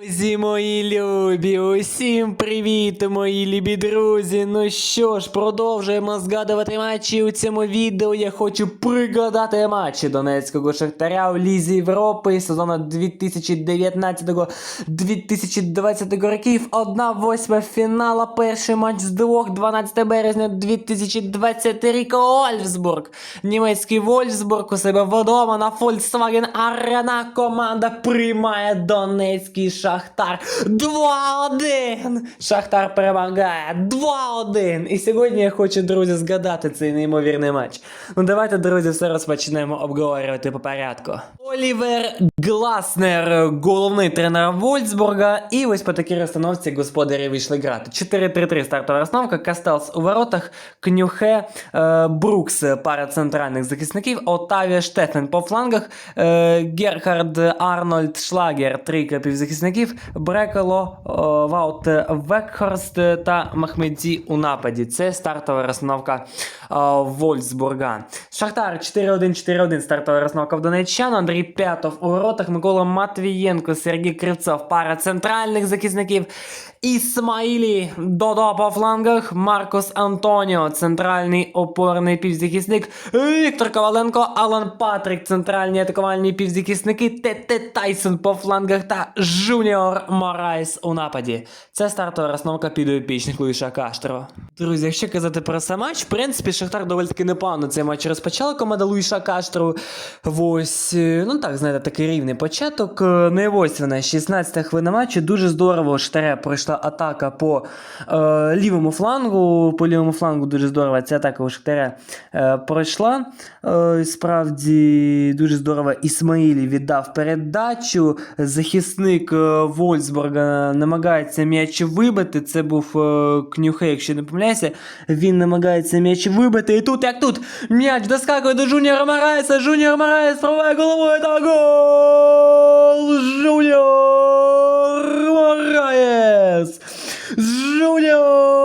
Друзі мої любі, усім привіт, мої любі друзі. Ну що ж, продовжуємо згадувати матчі. У цьому відео я хочу пригадати матчі Донецького Шахтаря у Лізі Європи сезону 2019-2020 років. Одна восьма фінала, перший матч з двох, 12 березня 2020 рік Вольфсбург. Німецький Вольфсбург у себе вдома на Volkswagen Arena команда приймає Донецький Шахтар 2-1. Шахтар перемагає 2-1. І сьогодні я хочу, друзі, згадати цей неймовірний матч. Ну давайте, друзі, все розпочнемо обговорювати по порядку. Олівер Гласнер, головний тренер Вольсбурга. І ось по такій розстановці господарі вийшли грати. 4-3-3 стартова розстановка, Кастелс у воротах, Кнюхе, е, Брукс, пара центральних захисників, Отавія Штефен по флангах, е, Герхард Арнольд Шлагер, трійка Півзахисників, Брекело, е, Ваут Векхорст та Махмедзі у нападі. Це стартова розстановка е, Вольсбурга. Шахтар 4-1-4-1 стартова розстановка в Донеччан, Андрій П'ятов у воротах, Микола Матвієнко, Сергій Кривцов, пара центральних захисників. Ісмаїлі Додо по флангах, Маркос Антоніо, центральний опорний півзахисник, Віктор Коваленко, Алан Патрик, центральні атакувальні півзахисники, Тете Тайсон по флангах та Жуніор Морайс у нападі. Це стартова розновка підопічних Луїша Каштрова. Друзі, якщо казати про сам матч, в принципі, Шахтар доволі таки непогано цей матч розпочала команда Луїша Каштру. Ось, е, ну так, знаєте, такий рівний початок. Е, Ну і ось вона, 16 хвилина матчу. Дуже здорово Штаре пройшла атака по е, лівому флангу. По лівому флангу дуже здорово ця атака у Штаря е, пройшла. Е, справді дуже здорово Ісмаїлі віддав передачу. Захисник е, Вольсбурга намагається м'яч вибити. Це був е, Кнюхе, якщо не помиляюся. Він намагається м'яч вибити. І тут, як тут, м'яч доскакує до Жуніора Мараєса. Жуніор Мараєс пробиває головою та гол! Жуніор Мараєс! Жуніор Мораєс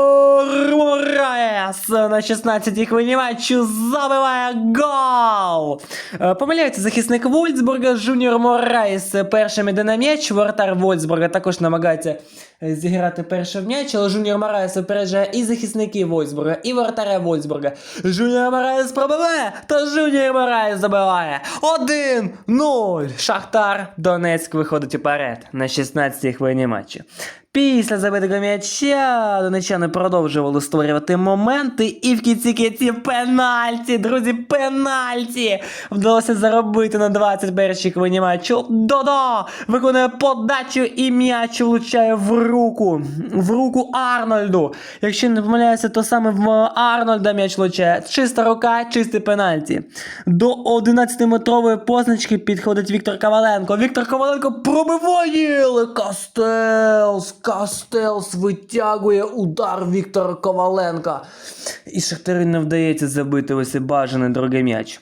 на 16-й хвилині матчу забиває гол! Е, Помиляється захисник Вольцбурга, Жуніор Мораєс першим іде на м'яч, воротар Вольцбурга також намагається е, зіграти перший м'яч, але Жуніор Мораєс опереджає і захисники Вольцбурга, і воротаря Вольцбурга. Жуніор Мораєс пробиває, та Жуніор Мораєс забиває. 1-0. Шахтар Донецьк виходить уперед на 16-й хвилині. Після забитого м'яча донечани продовжували створювати моменти, і в кінці кінці пенальті, друзі, пенальті! Вдалося заробити на 21-й хвилині. Додо виконує подачу і м'яч влучає в руку. В руку Арнольду. Якщо не помиляюся, то саме в Арнольда м'яч влучає. Чиста рука, чисте пенальті. До 11-метрової позначки підходить Віктор Коваленко. Віктор Коваленко пробиває! Кастелс! Кастелс витягує удар Віктора Коваленка. І Шахтарю не вдається забити ось бажаний другий м'яч.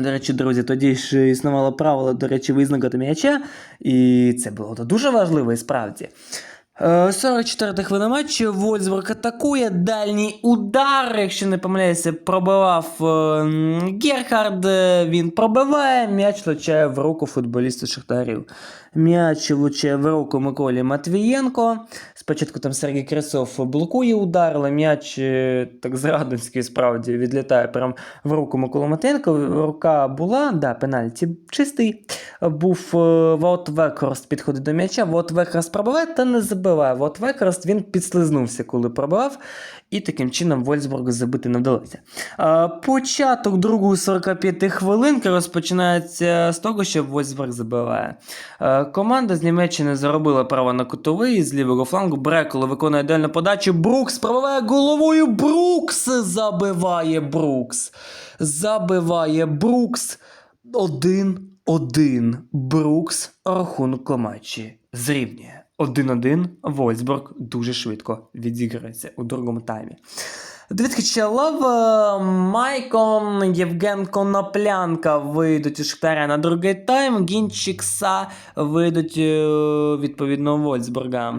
До речі, друзі, тоді ж існувало правило, до речі, визнакати м'яча, і це було дуже важливо і справді. Е, 44 хвилина матчу, Вольсбург атакує, дальній удар, якщо не помиляюся, пробивав е, Герхард, е, він пробиває, м'яч влучає в руку футболіста Шахтарів. М'яч влучає в руку Миколі Матвієнко. Спочатку там Сергій Крисов блокує удар, але м'яч е, так зрадницький справді відлітає прям в руку Миколи Матвієнко. Рука була, да, пенальті чистий. Був е, Вот Векхорст підходить до м'яча, Вот Векхорст пробиває та не забиває. Вот Векхорст він підслизнувся, коли пробивав, і таким чином Вольсбургу забити не вдалося. Початок другої 45 хвилинки розпочинається з того, що Вольсбург забиває. Е, Команда з Німеччини заробила право на кутовий з лівого флангу. Бреколо виконує дальну подачу. Брукс пробиває головою. Брукс забиває Брукс. Забиває Брукс. Один-один. Брукс рахунок матчі зрівнює. 1-1. Вольсбург дуже швидко відіграється у другому таймі. Дві Чалова, Майкон, Євген Коноплянка вийдуть у Шахтаря на другий тайм. Гінчикса вийдуть е, відповідно Вольсбурга.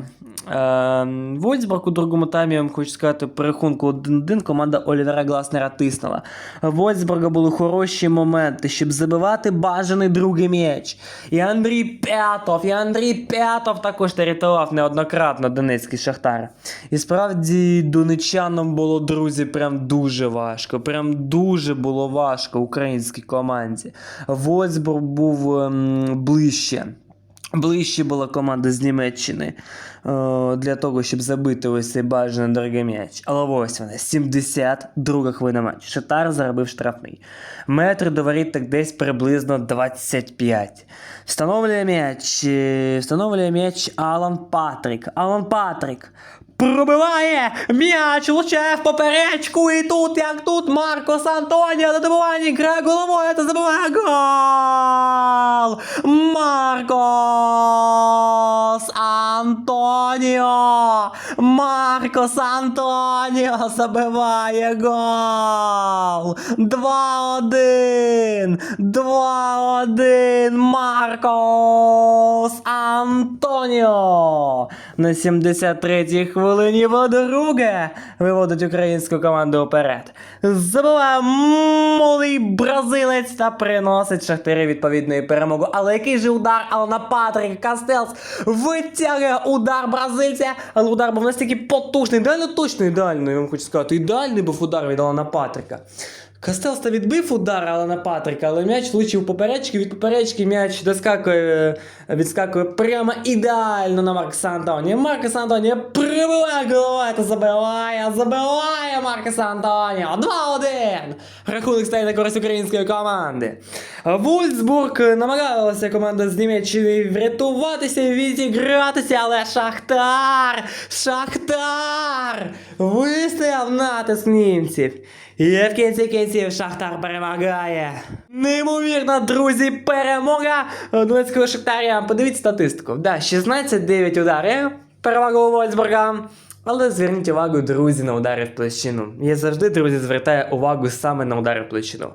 Е, Вольсбург у другому таймі, я вам хочу сказати, по рахунку 1-1 команда Олівера Гласнера тиснула. Вольсбурга були хороші моменти, щоб забивати бажаний другий м'яч. І Андрій П'ятов, і Андрій П'ятов також рятував неоднократно Донецький Шахтар. І справді донечанам було, друзі, прям дуже важко. Прям дуже було важко українській команді. Вольсбург був ем, ближче. Ближче була команда з Німеччини е, для того, щоб забити ось цей бажаний дорогий м'яч. Але ось вона, 72 хвилина матчу. Шатар заробив штрафний. Метр до так десь приблизно 25. Встановлює м'яч. е, Встановлює м'яч Алан Патрік. Алан Патрік. Пробиває м'яч, влучає в поперечку, і тут, як тут, Маркос Антоніо на добуванні грає головою та забиває гол! Маркос Антоніо! Маркос Антоніо забиває гол! 2-1! 2-1! Маркос Антоніо! На 73-й хвилині подруге виводить українську команду вперед. Забиває молодий бразилець та приносить Шахтарі відповідної перемогу. Але який же удар Алана Патріка Кастелс витягує удар бразильця, але удар був настільки потужний, ідеально точний, ідеально, я вам хочу сказати, ідеальний був удар від Алана Патрика. Кастелс та відбив удар Алана Патрика, але м'яч влучив у поперечки, від поперечки м'яч доскакує, відскакує прямо ідеально на Маркса Антонія. Маркес Антонія прибиває головою та забиває, забиває Маркеса Антонія. 2-1. Рахунок стає на користь української команди. Вольсбург намагалася команда з Німеччини врятуватися і відігратися, але Шахтар! Шахтар! Вистояв натиск німців. І в кінці кінців Шахтар перемагає. Неймовірна, друзі, перемога Донецького Шахтаря. Подивіться статистику. Да, 16-9 ударів. Перевага у Вольсбурга. Але зверніть увагу, друзі, на удари в площину. Я завжди, друзі, звертаю увагу саме на удари в площину.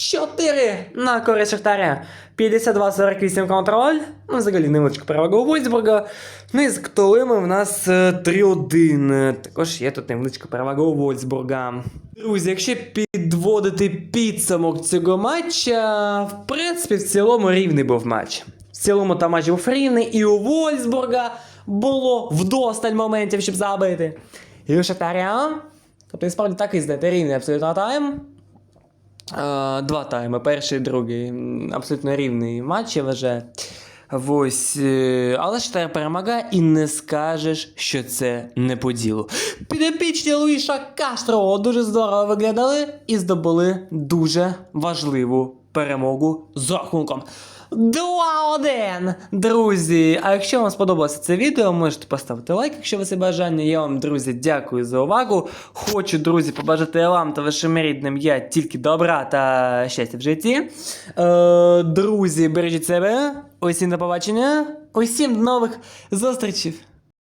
6-4 на користь Шахтаря. 52-48 контроль. Ну, взагалі невеличка перевага у Вольсбурга. Ну і з ктолими в нас е, 3-1. Е, Також є тут невеличка перевага у Вольсбурга. Друзі, якщо підводити підсумок цього матча, в принципі, в цілому рівний був матч. В цілому там матч був рівний, і у Вольсбурга було вдосталь моментів, щоб забити. І у Шахтаря. Тобто, справді так і знаєте, рівний абсолютно тайм. Е, Два тайми, перший і другий. Абсолютно рівний матч, я вважаю. Ось, е, але Штар перемагає і не скажеш, що це не по ділу. Підопічні Луїша Кастро дуже здорово виглядали і здобули дуже важливу перемогу з рахунком. 2-1! Друзі! А якщо вам сподобалося це відео, можете поставити лайк, якщо ви це бажання. Я вам, друзі, дякую за увагу. Хочу, друзі, побажати вам та вашим рідним я тільки добра та щастя в житті. Е, друзі, бережіть себе. Усім до побачення. Усім до нових зустрічей.